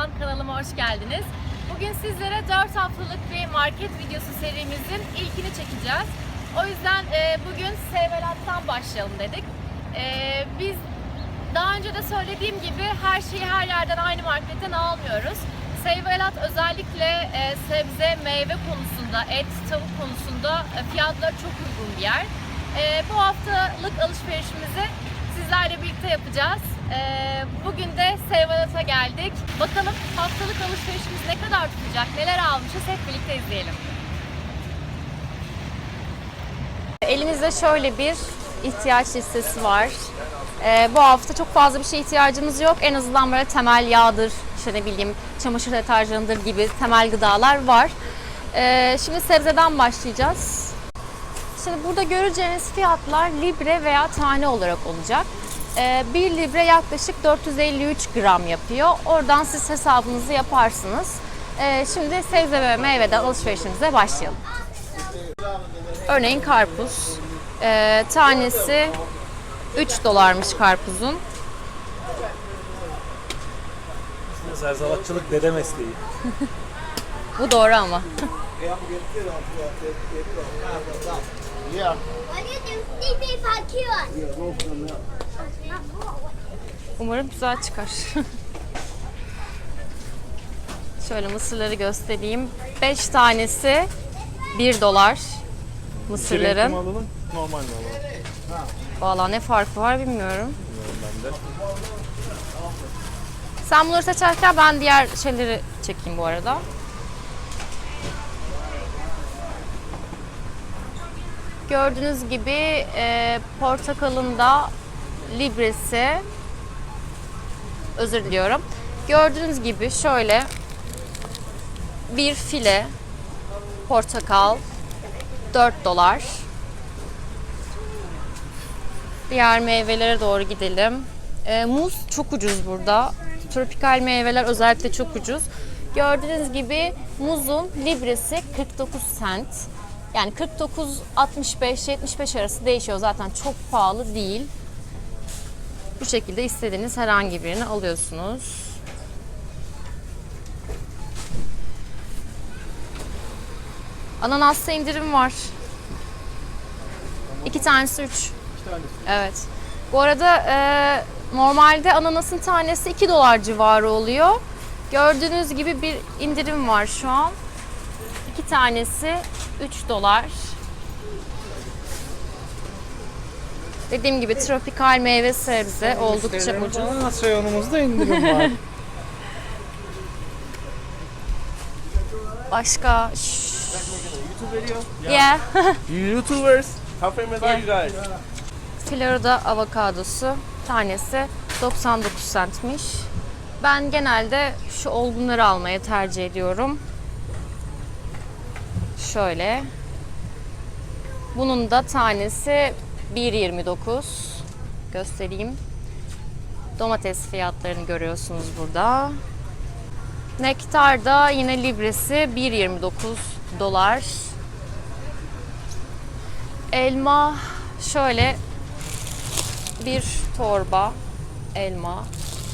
Merhabalar, kanalıma hoş geldiniz. Bugün sizlere 4 haftalık bir market videosu serimizin ilkini çekeceğiz. O yüzden e, bugün Sevvelat'tan başlayalım dedik. E, biz daha önce de söylediğim gibi her şeyi her yerden aynı marketten almıyoruz. Sevvelat özellikle e, sebze, meyve konusunda, et, tavuk konusunda e, fiyatları çok uygun bir yer. E, bu haftalık alışverişimizi sizlerle birlikte yapacağız. E, bugün de Sevvelat'a geldik. Bakalım haftalık alışverişimiz ne kadar tutacak, neler almışız hep birlikte izleyelim. Elimizde şöyle bir ihtiyaç listesi var. Ee, bu hafta çok fazla bir şeye ihtiyacımız yok. En azından böyle temel yağdır, işte ne bileyim çamaşır deterjanıdır gibi temel gıdalar var. Ee, şimdi sebzeden başlayacağız. Şimdi burada göreceğiniz fiyatlar libre veya tane olarak olacak. Ee, 1 libre yaklaşık 453 gram yapıyor. Oradan siz hesabınızı yaparsınız. Ee, şimdi sebze ve meyveden alışverişimize başlayalım. Örneğin karpuz. Ee, tanesi 3 dolarmış karpuzun. Zerzavatçılık dede mesleği. Bu doğru ama. Yeah. You vacuum? Umarım güzel çıkar. Şöyle mısırları göstereyim. 5 tanesi 1 dolar. Mısırların. alalım, normal mi alalım? Valla ne farkı var bilmiyorum. Bilmiyorum ben de. Sen bunları seçerken ben diğer şeyleri çekeyim bu arada. Gördüğünüz gibi e, portakalın da libresi özür diliyorum. Gördüğünüz gibi şöyle bir file portakal 4 dolar. Diğer meyvelere doğru gidelim. E, muz çok ucuz burada. Tropikal meyveler özellikle çok ucuz. Gördüğünüz gibi muzun libresi 49 cent. Yani 49 65 75 arası değişiyor. Zaten çok pahalı değil. Bu şekilde istediğiniz herhangi birini alıyorsunuz. Ananasta indirim var. İki tanesi üç. Evet. Bu arada e, normalde ananasın tanesi 2 dolar civarı oluyor. Gördüğünüz gibi bir indirim var şu an. İki tanesi 3 dolar. Dediğim gibi tropikal meyve sebze oldukça ucuz. Reyonumuzda indirim var. Başka... Şşş. Yeah. YouTubers, how famous are you guys? Florida avokadosu tanesi 99 centmiş. Ben genelde şu olgunları almayı tercih ediyorum. Şöyle. Bunun da tanesi 1.29. Göstereyim. Domates fiyatlarını görüyorsunuz burada. Nektar da yine libresi 1.29 dolar. Elma şöyle bir torba elma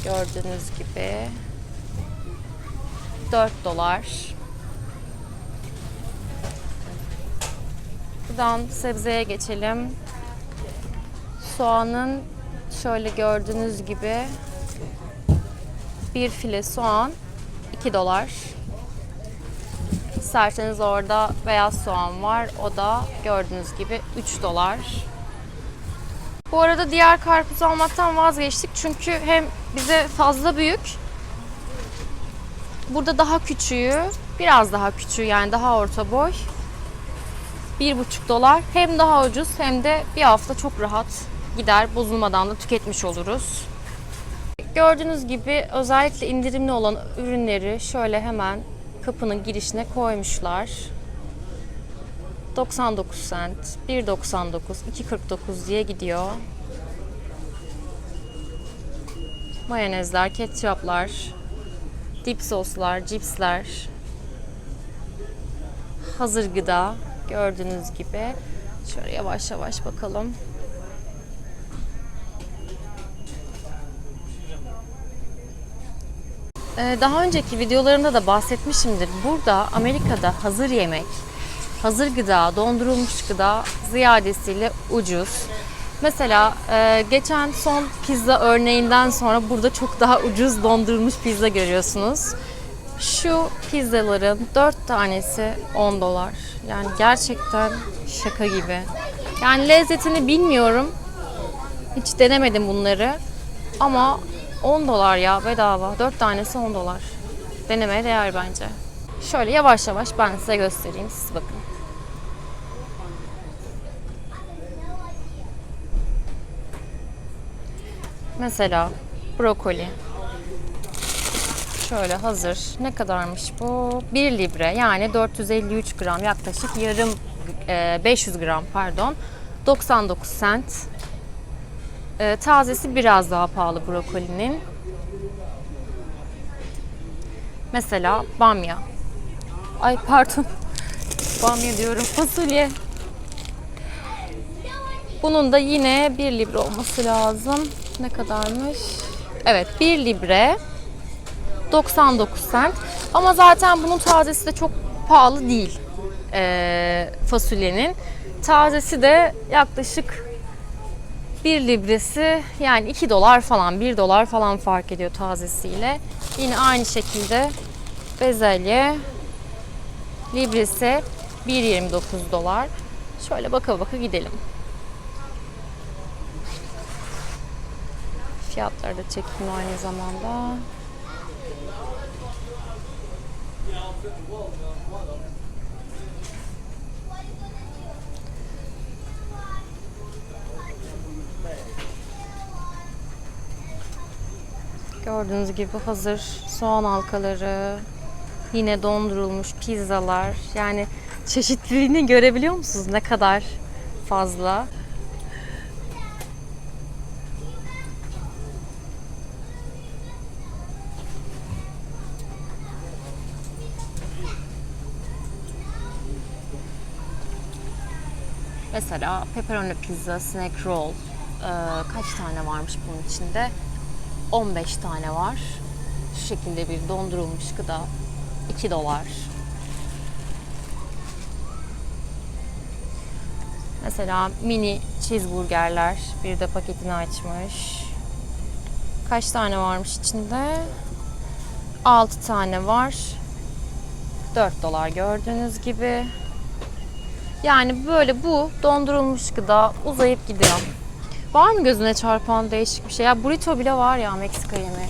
gördüğünüz gibi 4 dolar. Buradan sebzeye geçelim. Soğanın şöyle gördüğünüz gibi bir file soğan 2 dolar. İsterseniz orada beyaz soğan var. O da gördüğünüz gibi 3 dolar. Bu arada diğer karpuzu almaktan vazgeçtik. Çünkü hem bize fazla büyük. Burada daha küçüğü, biraz daha küçüğü yani daha orta boy. 1,5 dolar. Hem daha ucuz hem de bir hafta çok rahat gider. Bozulmadan da tüketmiş oluruz. Gördüğünüz gibi özellikle indirimli olan ürünleri şöyle hemen kapının girişine koymuşlar. 99 cent, 1.99, 2.49 diye gidiyor. Mayonezler, ketçaplar, dip soslar, cipsler, hazır gıda gördüğünüz gibi. Şöyle yavaş yavaş bakalım. Ee, Daha önceki videolarımda da bahsetmişimdir. Burada Amerika'da hazır yemek, hazır gıda, dondurulmuş gıda ziyadesiyle ucuz. Mesela e, geçen son pizza örneğinden sonra burada çok daha ucuz dondurulmuş pizza görüyorsunuz. Şu pizzaların 4 tanesi 10 dolar. Yani gerçekten şaka gibi. Yani lezzetini bilmiyorum. Hiç denemedim bunları. Ama 10 dolar ya bedava. 4 tanesi 10 dolar. Denemeye değer bence. Şöyle yavaş yavaş ben size göstereyim. Siz bakın. Mesela brokoli. Şöyle hazır. Ne kadarmış bu? 1 libre yani 453 gram yaklaşık yarım e, 500 gram pardon. 99 cent. E, tazesi biraz daha pahalı brokolinin. Mesela bamya. Ay pardon. bamya diyorum. Fasulye. Bunun da yine 1 libre olması lazım. Ne kadarmış? Evet 1 libre 99 cent. Ama zaten bunun tazesi de çok pahalı değil. Ee, fasulyenin. Tazesi de yaklaşık 1 libresi yani 2 dolar falan 1 dolar falan fark ediyor tazesiyle. Yine aynı şekilde bezelye libresi 1.29 dolar. Şöyle baka baka gidelim. Fiyatları da çektim aynı zamanda. Gördüğünüz gibi hazır soğan halkaları, yine dondurulmuş pizzalar. Yani çeşitliliğini görebiliyor musunuz ne kadar fazla? Mesela pepperoni pizza, snack roll. Ee, kaç tane varmış bunun içinde? 15 tane var. Şu şekilde bir dondurulmuş gıda. 2 dolar. Mesela mini cheeseburgerler. Bir de paketini açmış. Kaç tane varmış içinde? 6 tane var. 4 dolar gördüğünüz gibi. Yani böyle bu dondurulmuş gıda uzayıp gidiyor. Var mı gözüne çarpan değişik bir şey? Ya burrito bile var ya Meksika yemeği.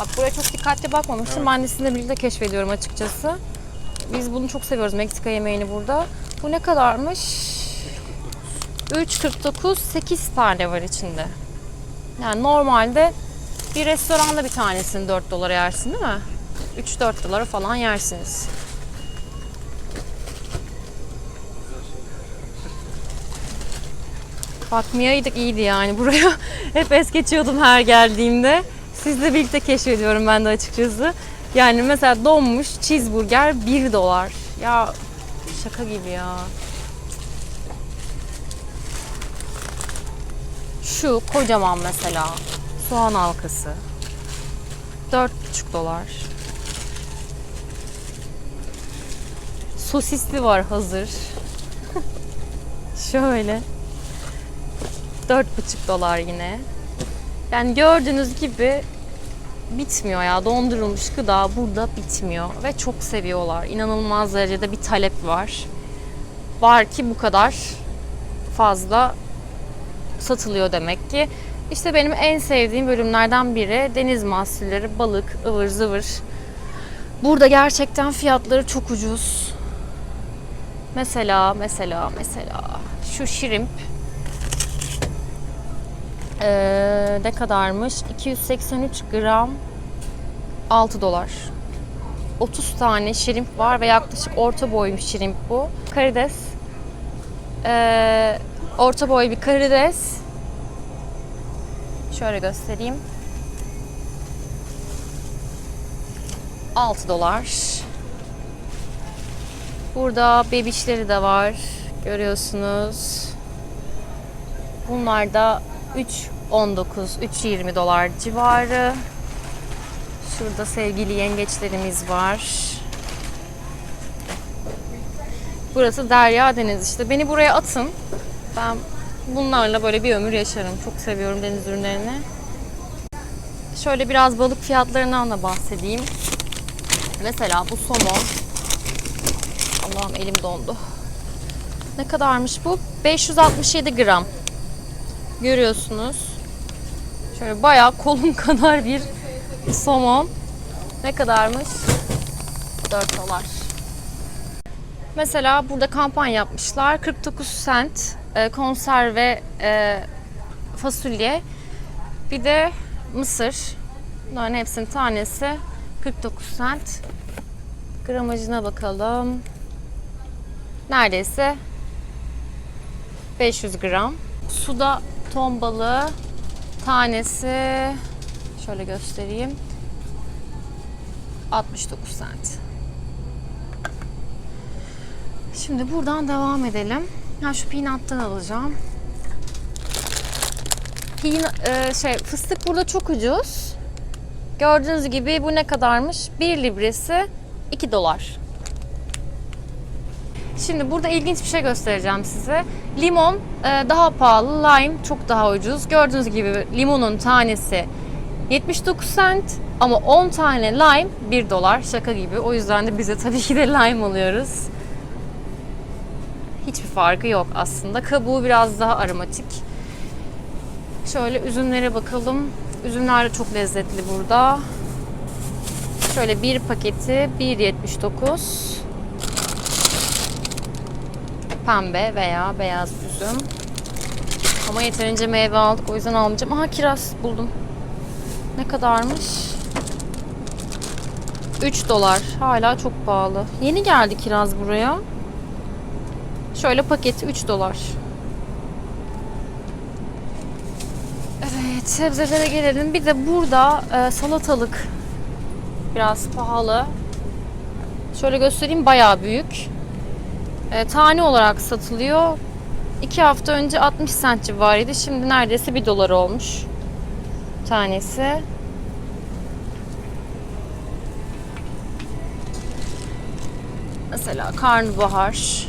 Bak buraya çok dikkatli bakmamıştım. Ben de sizinle birlikte keşfediyorum açıkçası. Biz bunu çok seviyoruz Meksika yemeğini burada. Bu ne kadarmış? 3.49 8 tane var içinde. Yani normalde bir restoranda bir tanesini 4 dolara yersin değil mi? 3-4 dolara falan yersiniz. Bakmayaydık iyiydi yani buraya. Hep es geçiyordum her geldiğimde. Sizle birlikte keşfediyorum ben de açıkçası. Yani mesela donmuş cheeseburger 1 dolar. Ya şaka gibi ya. Şu kocaman mesela soğan halkası. 4,5 dolar. Sosisli var hazır. Şöyle. 4,5 dolar yine. Yani gördüğünüz gibi bitmiyor ya. Dondurulmuş gıda burada bitmiyor. Ve çok seviyorlar. İnanılmaz derecede bir talep var. Var ki bu kadar fazla satılıyor demek ki. İşte benim en sevdiğim bölümlerden biri deniz mahsulleri, balık, ıvır zıvır. Burada gerçekten fiyatları çok ucuz. Mesela, mesela, mesela şu şirimp ee, ne kadarmış? 283 gram 6 dolar. 30 tane şirimp var ve yaklaşık orta boy bir şirimp bu. Karides. Ee, orta boy bir karides. Şöyle göstereyim. 6 dolar. Burada bebişleri de var. Görüyorsunuz. Bunlar da 3.19, 3.20 dolar civarı. Şurada sevgili yengeçlerimiz var. Burası Derya Deniz işte. Beni buraya atın. Ben bunlarla böyle bir ömür yaşarım. Çok seviyorum deniz ürünlerini. Şöyle biraz balık fiyatlarından da bahsedeyim. Mesela bu somon. Allah'ım elim dondu. Ne kadarmış bu? 567 gram. Görüyorsunuz. Şöyle bayağı kolum kadar bir somon. Ne kadarmış? 4 dolar. Mesela burada kampanya yapmışlar. 49 cent e, konserve e, fasulye. Bir de mısır. Bunların hepsinin tanesi 49 cent. Gramajına bakalım. Neredeyse 500 gram. Suda ton balığı tanesi şöyle göstereyim. 69 cent. Şimdi buradan devam edelim. Ha şu peanut'tan alacağım. Peanut, e, şey fıstık burada çok ucuz. Gördüğünüz gibi bu ne kadarmış? 1 libresi 2 dolar. Şimdi burada ilginç bir şey göstereceğim size. Limon e, daha pahalı, lime çok daha ucuz. Gördüğünüz gibi limonun tanesi 79 cent ama 10 tane lime 1 dolar. Şaka gibi. O yüzden de bize tabii ki de lime alıyoruz. Hiçbir farkı yok aslında. Kabuğu biraz daha aromatik. Şöyle üzümlere bakalım. Üzümler de çok lezzetli burada. Şöyle bir paketi 1.79 pembe veya beyaz üzüm. Ama yeterince meyve aldık o yüzden almayacağım. Aha kiraz buldum. Ne kadarmış? 3 dolar. Hala çok pahalı. Yeni geldi kiraz buraya. Şöyle paketi 3 dolar. Evet sebzelere gelelim. Bir de burada e, salatalık biraz pahalı. Şöyle göstereyim bayağı büyük. E, tane olarak satılıyor. 2 hafta önce 60 cent civarıydı. Şimdi neredeyse 1 dolar olmuş. Tanesi. Mesela karnabahar.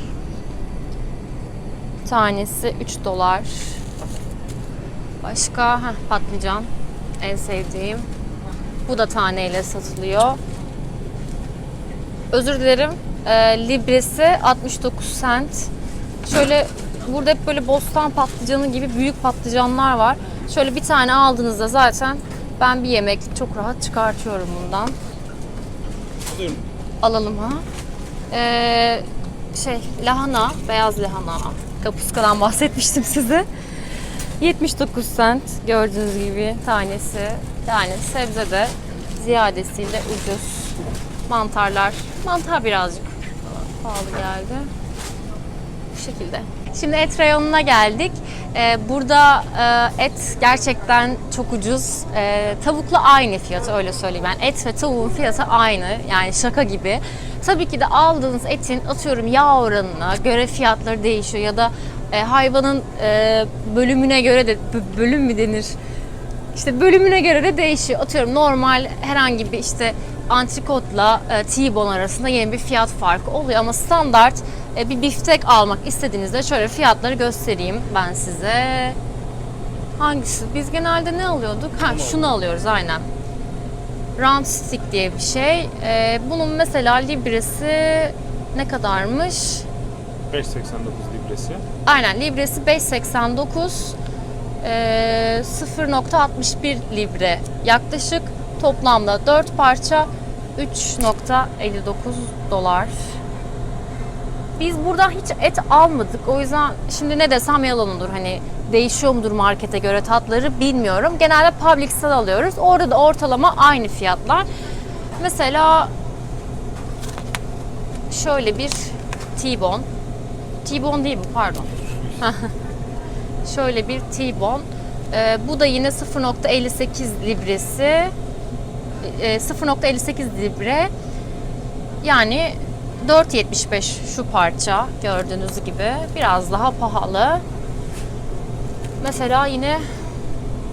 Tanesi 3 dolar. Başka heh, patlıcan. En sevdiğim. Bu da taneyle satılıyor. Özür dilerim. E, libresi 69 cent. Şöyle burada hep böyle bostan patlıcanı gibi büyük patlıcanlar var. Şöyle bir tane aldığınızda zaten ben bir yemeklik çok rahat çıkartıyorum bundan. Alıyorum. Alalım ha. Ee, şey lahana, beyaz lahana. Kapuskadan bahsetmiştim size. 79 cent gördüğünüz gibi tanesi. Yani sebze de ziyadesiyle ucuz. Mantarlar, mantar birazcık pahalı geldi. Bu şekilde. Şimdi et reyonuna geldik. Ee, burada e, et gerçekten çok ucuz. Ee, tavukla aynı fiyatı öyle söyleyeyim. Yani et ve tavuğun fiyatı aynı. Yani şaka gibi. Tabii ki de aldığınız etin atıyorum yağ oranına göre fiyatları değişiyor ya da e, hayvanın e, bölümüne göre de bö- bölüm mü denir? İşte bölümüne göre de değişiyor. Atıyorum normal herhangi bir işte antrikotla e, T-bone arasında yeni bir fiyat farkı oluyor ama standart e, bir biftek almak istediğinizde şöyle fiyatları göstereyim ben size. Hangisi? Biz genelde ne alıyorduk? Ha şunu alıyoruz aynen. Round stick diye bir şey. E, bunun mesela libresi ne kadarmış? 5.89 libresi. Aynen libresi 5.89 ee, 0.61 libre yaklaşık toplamda 4 parça 3.59 dolar. Biz buradan hiç et almadık. O yüzden şimdi ne desem yalan olur. Hani değişiyor mudur markete göre tatları bilmiyorum. Genelde Publix'ten alıyoruz. Orada da ortalama aynı fiyatlar. Mesela şöyle bir T-bone. T-bone değil bu pardon. Şöyle bir T-bone. Ee, bu da yine 0.58 libresi. Ee, 0.58 libre. Yani 4.75 şu parça gördüğünüz gibi. Biraz daha pahalı. Mesela yine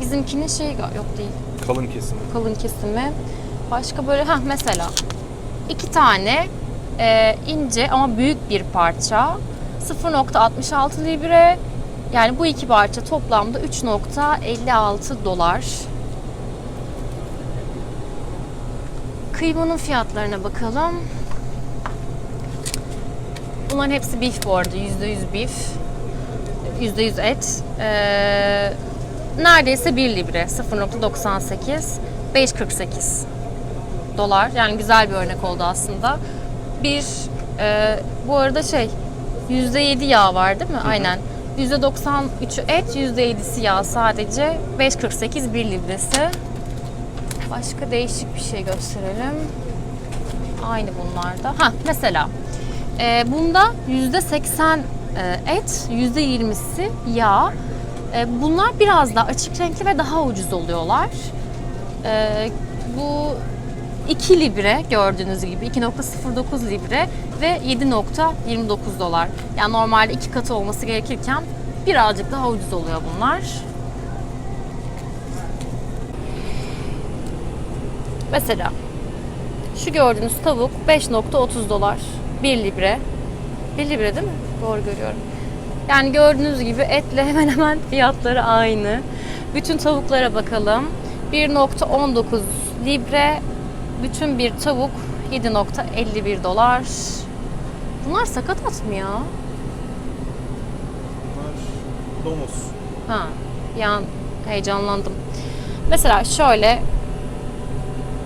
bizimkinin şey yok değil Kalın kesimi. kalın kesimi. Başka böyle ha mesela iki tane e, ince ama büyük bir parça 0.66 libre yani bu iki parça toplamda 3.56 dolar. Kıymanın fiyatlarına bakalım. Bunların hepsi beef bu arada. %100 beef. %100 et. Ee, neredeyse 1 libre. 0.98. 5.48 dolar. Yani güzel bir örnek oldu aslında. Bir, e, bu arada şey, %7 yağ var değil mi? Aynen. %93'ü et, %7'si yağ sadece. 5.48 1 libresi. Başka değişik bir şey gösterelim. Aynı bunlarda. Ha mesela e, bunda %80 e, et, %20'si yağ. E, bunlar biraz daha açık renkli ve daha ucuz oluyorlar. E, bu 2 libre gördüğünüz gibi 2.09 libre ve 7.29 dolar. Yani normalde iki katı olması gerekirken birazcık daha ucuz oluyor bunlar. Mesela şu gördüğünüz tavuk 5.30 dolar. 1 libre. 1 libre değil mi? Doğru görüyorum. Yani gördüğünüz gibi etle hemen hemen fiyatları aynı. Bütün tavuklara bakalım. 1.19 libre. Bütün bir tavuk 7.51 dolar. Bunlar sakatat mı ya? Domuz. Ha, yani heyecanlandım. Mesela şöyle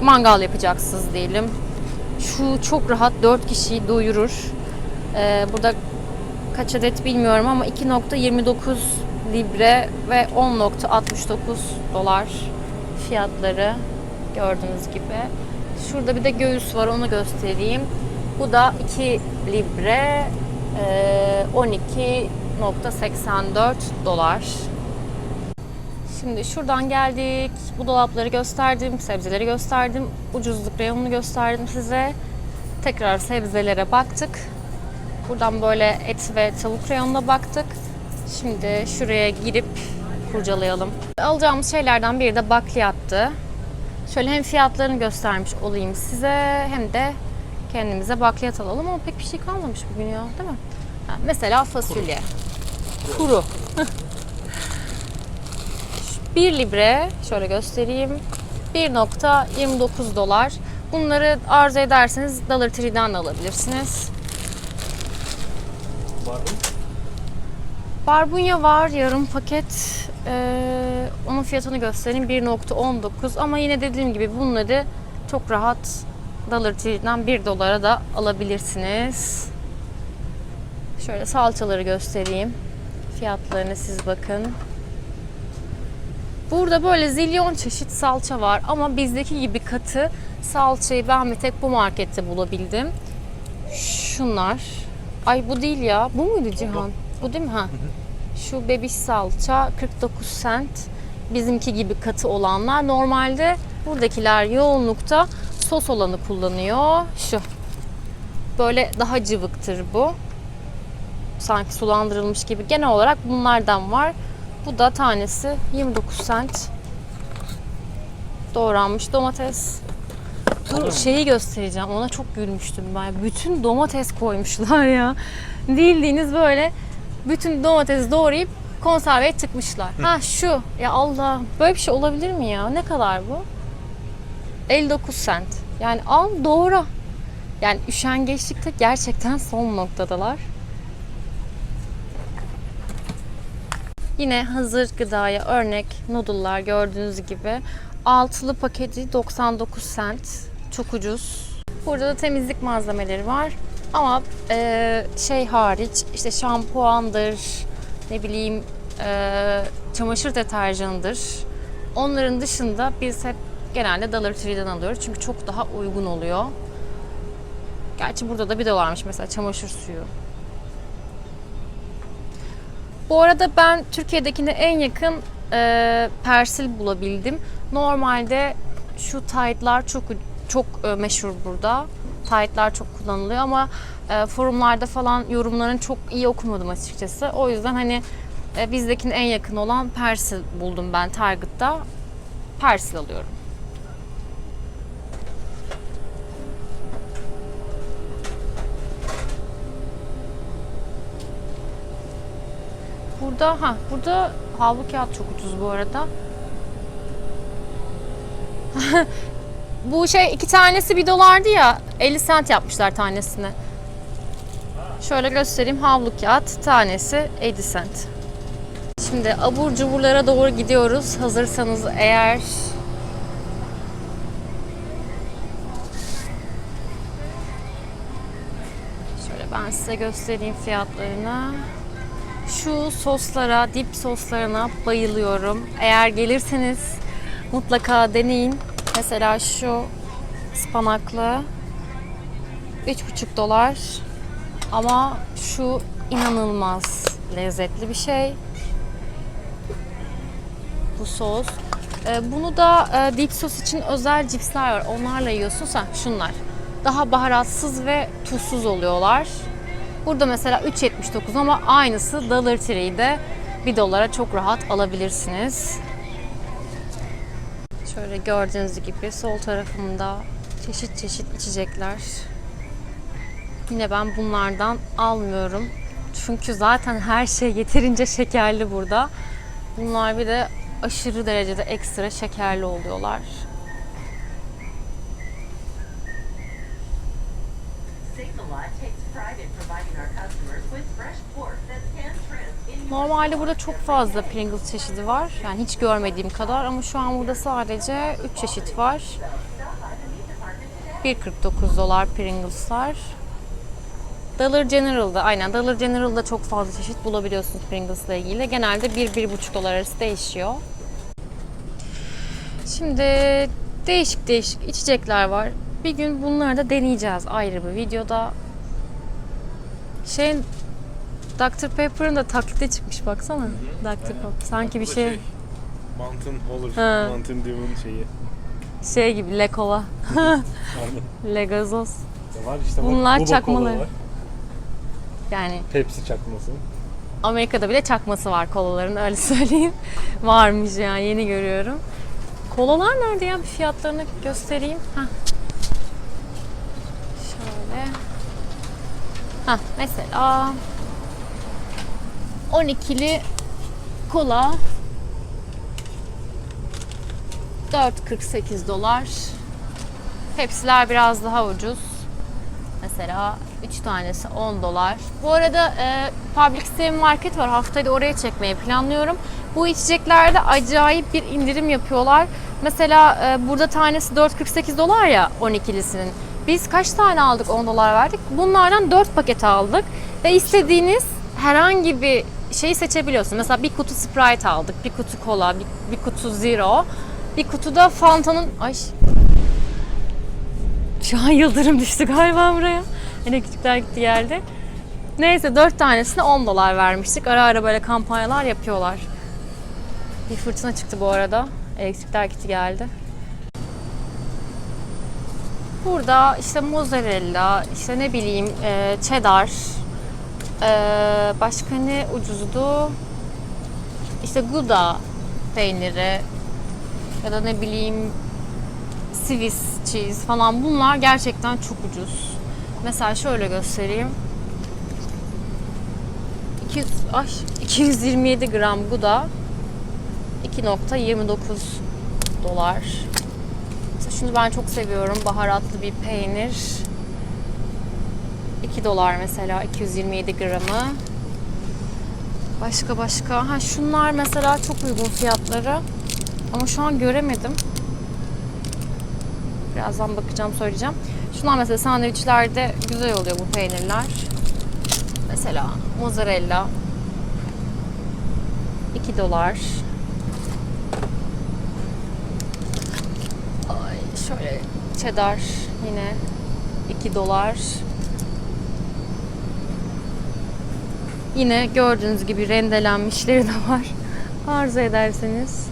mangal yapacaksınız diyelim. Şu çok rahat 4 kişiyi doyurur. Ee, burada kaç adet bilmiyorum ama 2.29 libre ve 10.69 dolar fiyatları gördüğünüz gibi. Şurada bir de göğüs var onu göstereyim. Bu da 2 libre e, 12.84 dolar. Şimdi şuradan geldik. Bu dolapları gösterdim, sebzeleri gösterdim, ucuzluk reyonunu gösterdim size. Tekrar sebzelere baktık. Buradan böyle et ve tavuk reyonuna baktık. Şimdi şuraya girip kurcalayalım. Alacağımız şeylerden biri de bakliyattı. Şöyle hem fiyatlarını göstermiş olayım size hem de kendimize bakliyat alalım ama pek bir şey kalmamış bugün ya değil mi? Ha, mesela fasulye. Kuru. 1 libre şöyle göstereyim. 1.29 dolar. Bunları arzu ederseniz Dollar Tree'den de alabilirsiniz. Barbunya var yarım paket. Ee, onun fiyatını göstereyim 1.19 ama yine dediğim gibi bunları çok rahat Dollar Tree'den 1 dolara da alabilirsiniz. Şöyle salçaları göstereyim. Fiyatlarını siz bakın. Burada böyle zilyon çeşit salça var ama bizdeki gibi katı salçayı ben bir tek bu markette bulabildim. Şunlar. Ay bu değil ya. Bu muydu Cihan? Bu değil mi? Ha. Şu bebiş salça 49 cent. Bizimki gibi katı olanlar. Normalde buradakiler yoğunlukta sos olanı kullanıyor. Şu. Böyle daha cıvıktır bu. Sanki sulandırılmış gibi. Genel olarak bunlardan var. Bu da tanesi 29 cent. Doğranmış domates. Dur şeyi göstereceğim. Ona çok gülmüştüm ben. Bütün domates koymuşlar ya. Bildiğiniz böyle bütün domatesi doğrayıp konserveye tıkmışlar. Ha şu. Ya Allah. Böyle bir şey olabilir mi ya? Ne kadar bu? 59 cent. Yani al doğra. Yani üşengeçlikte gerçekten son noktadalar. Yine hazır gıdaya örnek noodle'lar gördüğünüz gibi. Altılı paketi 99 cent. Çok ucuz. Burada da temizlik malzemeleri var. Ama e, şey hariç işte şampuandır, ne bileyim e, çamaşır deterjanıdır. Onların dışında biz hep genelde Dollar Tree'den alıyoruz. Çünkü çok daha uygun oluyor. Gerçi burada da bir dolarmış mesela çamaşır suyu. Bu arada ben Türkiye'dekine en yakın e, persil bulabildim. Normalde şu taytlar çok çok e, meşhur burada. Taytlar çok kullanılıyor ama e, forumlarda falan yorumlarını çok iyi okumadım açıkçası. O yüzden hani e, bizdekine en yakın olan persil buldum ben Target'ta. Persil alıyorum. Burada ha burada havlu kağıt çok ucuz bu arada. bu şey iki tanesi bir dolardı ya 50 cent yapmışlar tanesini. Şöyle göstereyim havlu kağıt tanesi 50 cent. Şimdi abur cuburlara doğru gidiyoruz. Hazırsanız eğer Şöyle ben size göstereyim fiyatlarını. Şu soslara, dip soslarına bayılıyorum. Eğer gelirseniz mutlaka deneyin. Mesela şu ıspanaklı 3,5 dolar. Ama şu inanılmaz lezzetli bir şey. Bu sos. Ee, bunu da e, dip sos için özel cipsler var. Onlarla yiyorsun sen. Şunlar. Daha baharatsız ve tuzsuz oluyorlar. Burada mesela 3.79 ama aynısı Dollar Tree'de 1 dolara çok rahat alabilirsiniz. Şöyle gördüğünüz gibi sol tarafımda çeşit çeşit içecekler. Yine ben bunlardan almıyorum. Çünkü zaten her şey yeterince şekerli burada. Bunlar bir de aşırı derecede ekstra şekerli oluyorlar. Normalde burada çok fazla Pringles çeşidi var. Yani hiç görmediğim kadar ama şu an burada sadece 3 çeşit var. 1.49 dolar Pringles'lar. Dollar General'da aynen Dollar General'da çok fazla çeşit bulabiliyorsunuz Pringles'la ilgili. Genelde 1-1,5 dolar arası değişiyor. Şimdi değişik değişik içecekler var. Bir gün bunları da deneyeceğiz ayrı bir videoda. Şeyin Dr. Pepper'ın da taklidi çıkmış baksana. Dr. Pepper. Sanki bir şey Mountain olur. Ha. Mountain Dew'un şeyi. şey gibi Le Cola. Le Gazoz. Var işte bak, Bunlar Bubba çakmaları. Var. Yani Pepsi çakması. Amerika'da bile çakması var kolaların öyle söyleyeyim. Varmış yani yeni görüyorum. Kolalar nerede ya? Bir fiyatlarını göstereyim. Heh. Şöyle. Heh, mesela 12'li kola 4.48 dolar. Hepsiler biraz daha ucuz. Mesela 3 tanesi 10 dolar. Bu arada e, Public Seven Market var. Haftayı da oraya çekmeyi planlıyorum. Bu içeceklerde acayip bir indirim yapıyorlar. Mesela e, burada tanesi 4.48 dolar ya 12'lisinin. Biz kaç tane aldık 10 dolar verdik. Bunlardan 4 paket aldık. Ve istediğiniz herhangi bir şeyi seçebiliyorsun. Mesela bir kutu Sprite aldık, bir kutu kola, bir, bir kutu Zero. Bir kutuda Fanta'nın... Ay şu an yıldırım düştü galiba buraya. Yine küçükler gitti geldi. Neyse 4 tanesine 10 dolar vermiştik. Ara ara böyle kampanyalar yapıyorlar. Bir fırtına çıktı bu arada. Elektrikler gitti geldi. Burada işte mozzarella, işte ne bileyim e, cheddar, e, başka ne ucuzdu? İşte gouda peyniri ya da ne bileyim Swiss cheese falan bunlar gerçekten çok ucuz. Mesela şöyle göstereyim. 200, ay, 227 gram Gouda 2.29 dolar. Şunu ben çok seviyorum. Baharatlı bir peynir. 2 dolar mesela 227 gramı. Başka başka. Ha şunlar mesela çok uygun fiyatları. Ama şu an göremedim. Birazdan bakacağım söyleyeceğim. Şunlar mesela sandviçlerde güzel oluyor bu peynirler. Mesela mozzarella 2 dolar. Ay, cheddar yine 2 dolar. Yine gördüğünüz gibi rendelenmişleri de var. Arzu ederseniz.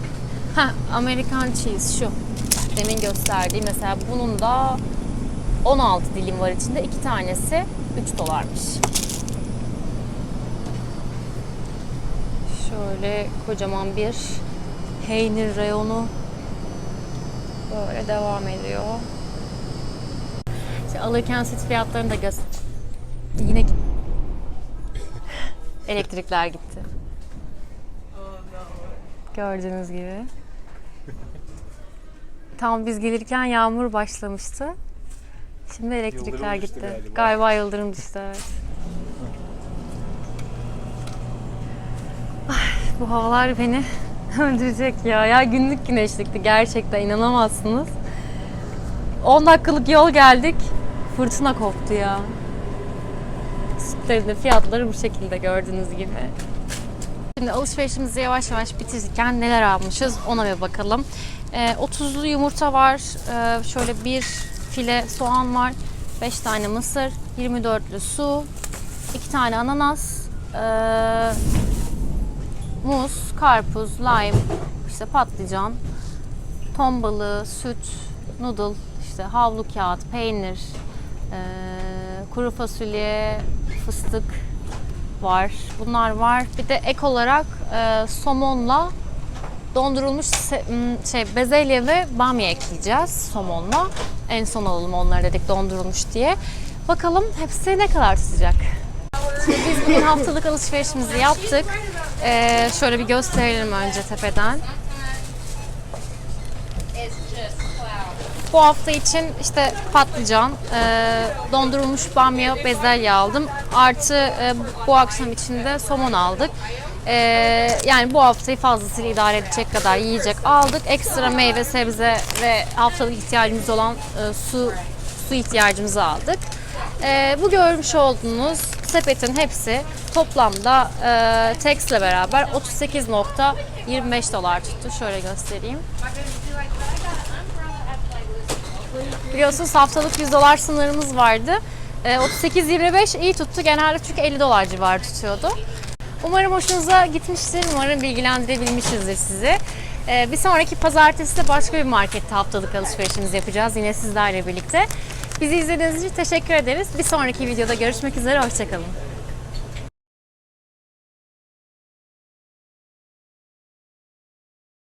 Ha, Amerikan cheese şu. Demin gösterdiğim mesela bunun da 16 dilim var içinde. iki tanesi 3 dolarmış. Şöyle kocaman bir peynir reyonu böyle devam ediyor. İşte alırken süt fiyatlarını da göster. Yine git- elektrikler gitti. Gördüğünüz gibi. Tam biz gelirken yağmur başlamıştı. Şimdi elektrikler Yıldırım düştü gitti. galiba. Galiba yıldırım düştü evet. Ay, bu havalar beni öldürecek ya. Ya günlük güneşlikti gerçekten inanamazsınız. 10 dakikalık yol geldik. Fırtına koptu ya. Sütlerin fiyatları bu şekilde gördüğünüz gibi. Şimdi alışverişimizi yavaş yavaş bitirirken neler almışız ona bir bakalım. Ee, 30'lu yumurta var. Ee, şöyle bir file soğan var. 5 tane mısır. 24'lü su. 2 tane ananas. ee, muz, karpuz, lime, işte patlıcan, ton balığı, süt, noodle, işte havlu kağıt, peynir, kuru fasulye, fıstık var. Bunlar var. Bir de ek olarak e, somonla dondurulmuş şey bezelye ve bamya ekleyeceğiz somonla. En son alalım onları dedik dondurulmuş diye. Bakalım hepsi ne kadar sıcak. Şimdi biz bugün haftalık alışverişimizi yaptık. Ee, şöyle bir gösterelim önce tepeden. Bu hafta için işte patlıcan, e, dondurulmuş bamya, bezelye aldım. Artı e, bu akşam için de somon aldık. E, yani bu haftayı fazlasıyla idare edecek kadar yiyecek aldık. Ekstra meyve, sebze ve haftalık ihtiyacımız olan e, su su ihtiyacımızı aldık. E, bu görmüş olduğunuz sepetin hepsi toplamda e, tax ile beraber 38.25 dolar tuttu. Şöyle göstereyim. Biliyorsunuz haftalık 100 dolar sınırımız vardı. Ee, 38-25 iyi tuttu. Genelde çünkü 50 dolar civarı tutuyordu. Umarım hoşunuza gitmiştir. Umarım bilgilendirebilmişizdir sizi. Ee, bir sonraki pazartesi de başka bir markette haftalık alışverişimizi yapacağız. Yine sizlerle birlikte. Bizi izlediğiniz için teşekkür ederiz. Bir sonraki videoda görüşmek üzere. Hoşçakalın.